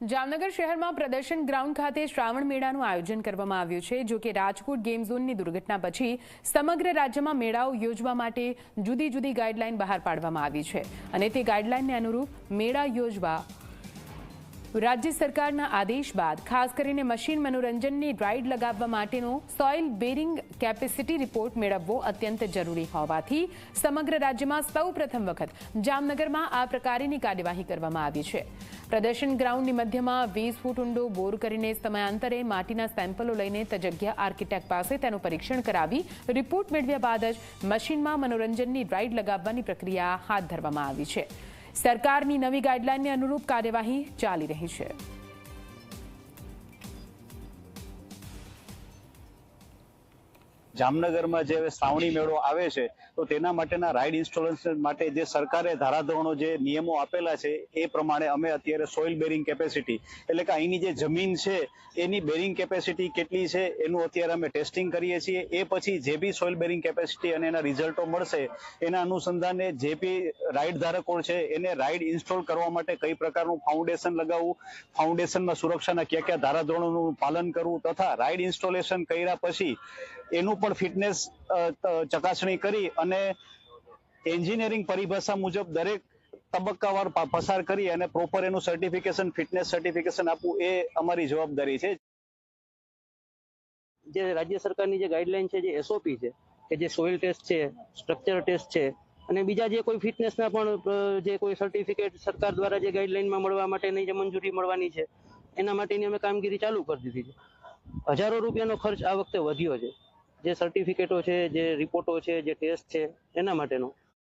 જામનગર શહેરમાં પ્રદર્શન ગ્રાઉન્ડ ખાતે શ્રાવણ મેળાનું આયોજન કરવામાં આવ્યું છે, જો કે રાજકોટ ગેમ ઝોનની દુર્ઘટના પછી સમગ્ર રાજ્યમાં મેળાઓ યોજવા માટે જુદી જુદી ગાઈડલાઈન બહાર પાડવામાં આવી છે અને તે ગાઈડલાઈનને અનુરૂપ મેળા યોજવા રાજ્ય સરકારના આદેશ બાદ, ખાસ કરીને મશીન મનોરંજનની રાઇડ લગાવવા માટેનો સોઇલ બેરિંગ કેપેસિટી રિપોર્ટ મેળવવો અત્યંત જરૂરી હોવાથી સમગ્ર રાજ્યમાં સૌ પ્રથમ વખત જામનગરમાં આ પ્રકારેની કાર્યવાહી કરવામાં આવી છે. પ્રદર્શન ગ્રાઉન્ડની મધ્યમાં વીસ ફૂટ ઊંડો બોર કરીને સમયાંતરે માટીના સેમ્પલો લઈને તજજ્ઞ આર્કિટેક્ટ પાસે તેનું પરીક્ષણ કરાવી રિપોર્ટ મેળવ્યા બાદ જ મશીનમાં મનોરંજનની રાઇડ લગાવવાની પ્રક્રિયા હાથ ધરવામાં આવી છે. સરકારની નવી ગાઈડલાઇનને અનુરૂપ કાર્યવાહી ચાલી રહી છે. જામનગરમાં જે શ્રાવણી મેળો આવે છે, તો તેના માટેના રાઇડ ઇન્સ્ટોલેશન માટે જે સરકારે ધારાધોરણો જે નિયમો આપેલા છે, એ પ્રમાણે અમે અત્યારે સોઇલ બેરિંગ કેપેસિટી, એટલે કે અહીંની જે જમીન છે, એની બેરિંગ કેપેસિટી કેટલી છે, એનું અત્યારે અમે ટેસ્ટિંગ કરીએ છીએ. એ પછી જે બી સોઇલ બેરિંગ કેપેસિટી અને એના રિઝલ્ટો મળશે, એના અનુસંધાને જે બી રાઇડ ધારકો છે, એને રાઇડ ઇન્સ્ટોલ કરવા માટે કઈ પ્રકારનું ફાઉન્ડેશન લગાવવું, ફાઉન્ડેશનમાં સુરક્ષાના કયા કયા ધારાધોરણોનું પાલન કરવું, તથા રાઇડ ઇન્સ્ટોલેશન કર્યા પછી એનું પણ ફિટનેસ ચકાસણી કરી અને એન્જિનિયરિંગ પરિભાષા મુજબ દરેક તબક્કાવાર પસાર કરી અને પ્રોપર એનું સર્ટિફિકેશન ફિટનેસ સર્ટિફિકેશન આપવું એ અમારી જવાબદારી છે. જે રાજ્ય સરકારની જે ગાઈડલાઈન છે, જે એસઓપી છે, કે જે સોઇલ ટેસ્ટ છે સ્ટ્રક્ચર ટેસ્ટ છે, અને બીજા જે કોઈ ફિટનેસના પણ જે કોઈ સર્ટિફિકેટ સરકાર દ્વારા જે ગાઈડલાઈનમાં મળવા માટેની જે મંજૂરી મળવાની છે, એના માટેની અમે કામગીરી ચાલુ કરી દીધી છે. હજારો રૂપિયાનો ખર્ચ આ વખતે વધ્યો છે. જે સર્ટિફિકેટો છે જે રિપોર્ટો છે જે ટેસ્ટ છે એના માટેનો.